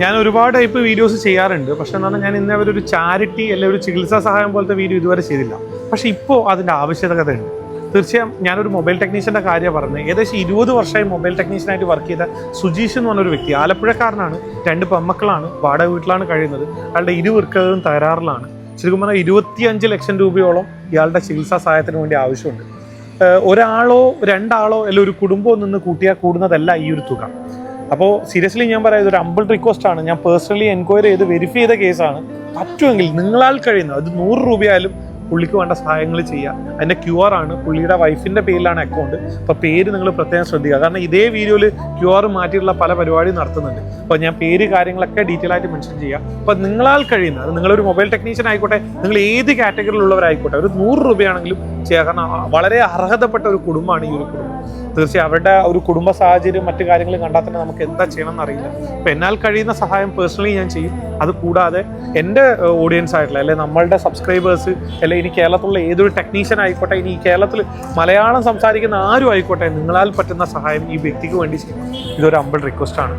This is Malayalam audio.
ഞാൻ ഒരുപാട് ടൈപ്പ് വീഡിയോസ് ചെയ്യാറുണ്ട്. പക്ഷെ പറഞ്ഞാൽ ഞാൻ ഇന്നേ ഒരു ചാരിറ്റി അല്ലെങ്കിൽ ഒരു ചികിത്സാ സഹായം പോലത്തെ വീഡിയോ ഇതുവരെ ചെയ്തില്ല. പക്ഷെ ഇപ്പോൾ അതിന്റെ ആവശ്യകത ഉണ്ട് തീർച്ചയായും ഞാനൊരു മൊബൈൽ ടെക്നീഷ്യന്റെ കാര്യം പറഞ്ഞത് ഏകദേശം ഇരുപത് വർഷമായി മൊബൈൽ ടെക്നീഷ്യനായിട്ട് വർക്ക് ചെയ്ത സുജീഷ് എന്ന് പറഞ്ഞൊരു വ്യക്തി ആലപ്പുഴക്കാരനാണ്. രണ്ട് പെമ്മക്കളാണ് വാടക വീട്ടിലാണ് കഴിയുന്നത്. അയാളുടെ ഇരുവർക്കതും തകരാറിലാണ്. ശരിക്കും പറഞ്ഞാൽ ഇരുപത്തിയഞ്ച് ലക്ഷം രൂപയോളം ഇയാളുടെ ചികിത്സാ സഹായത്തിന് വേണ്ടി ആവശ്യമുണ്ട്. ഒരാളോ രണ്ടാളോ അല്ലെങ്കിൽ ഒരു കുടുംബമോ നിന്ന് കൂട്ടിയാൽ കൂടുന്നതല്ല ഈ ഒരു തുക. അപ്പോൾ സീരിയസ്ലി ഞാൻ പറയാം ഇതൊരു അമ്പിൾ റിക്വസ്റ്റ് ആണ്. ഞാൻ പേഴ്സണലി എൻക്വയറി ചെയ്ത് വെരിഫൈ ചെയ്ത കേസാണ് പറ്റുമെങ്കിൽ നിങ്ങളാൽ കഴിയുന്ന അത് നൂറ് രൂപയായാലും പുള്ളിക്ക് വേണ്ട സഹായങ്ങൾ ചെയ്യുക അതിന്റെ ക്യു ആർ ആണ്. പുള്ളിയുടെ വൈഫിന്റെ പേരിലാണ് അക്കൗണ്ട് അപ്പോൾ പേര് നിങ്ങൾ പ്രത്യേകം ശ്രദ്ധിക്കുക. കാരണം ഇതേ വീഡിയോയിൽ ക്യു ആർ മാറ്റിയിട്ടുള്ള പല പരിപാടിയും നടത്തുന്നുണ്ട്. അപ്പോൾ ഞാൻ പേര് കാര്യങ്ങളൊക്കെ ഡീറ്റെയിൽ ആയിട്ട് മെൻഷൻ ചെയ്യുക അപ്പോൾ നിങ്ങളാൽ കഴിയുന്ന അത് നിങ്ങളൊരു മൊബൈൽ ടെക്നീഷ്യൻ ആയിക്കോട്ടെ നിങ്ങൾ ഏത് കാറ്റഗറിയിലുള്ളവരായിക്കോട്ടെ ഒരു നൂറ് രൂപയാണെങ്കിലും ചെയ്യുക കാരണം വളരെ അർഹതപ്പെട്ട ഒരു കുടുംബമാണ് ഈ ഒരു കുടുംബം. തീർച്ചയായും അവരുടെ ഒരു കുടുംബ സാഹചര്യം മറ്റു കാര്യങ്ങളും കണ്ടാൽ തന്നെ നമുക്ക് എന്താ ചെയ്യണമെന്ന് അറിയില്ല. അപ്പം എന്നാൽ കഴിയുന്ന സഹായം പേഴ്സണലി ഞാൻ ചെയ്യും. അത് കൂടാതെ എന്റെ ഓഡിയൻസ് ആയിട്ടുള്ള അല്ലെങ്കിൽ നമ്മളുടെ സബ്സ്ക്രൈബേഴ്സ് അല്ലെങ്കിൽ ഇനി കേരളത്തിലുള്ള ഏതൊരു ടെക്നീഷ്യൻ ആയിക്കോട്ടെ ഇനി കേരളത്തിൽ മലയാളം സംസാരിക്കുന്ന ആരും ആയിക്കോട്ടെ നിങ്ങളാൽ പറ്റുന്ന സഹായം ഈ വ്യക്തിക്ക് വേണ്ടി ചെയ്യണം. ഇതൊരു അമ്പിൾ റിക്വസ്റ്റ് ആണ്.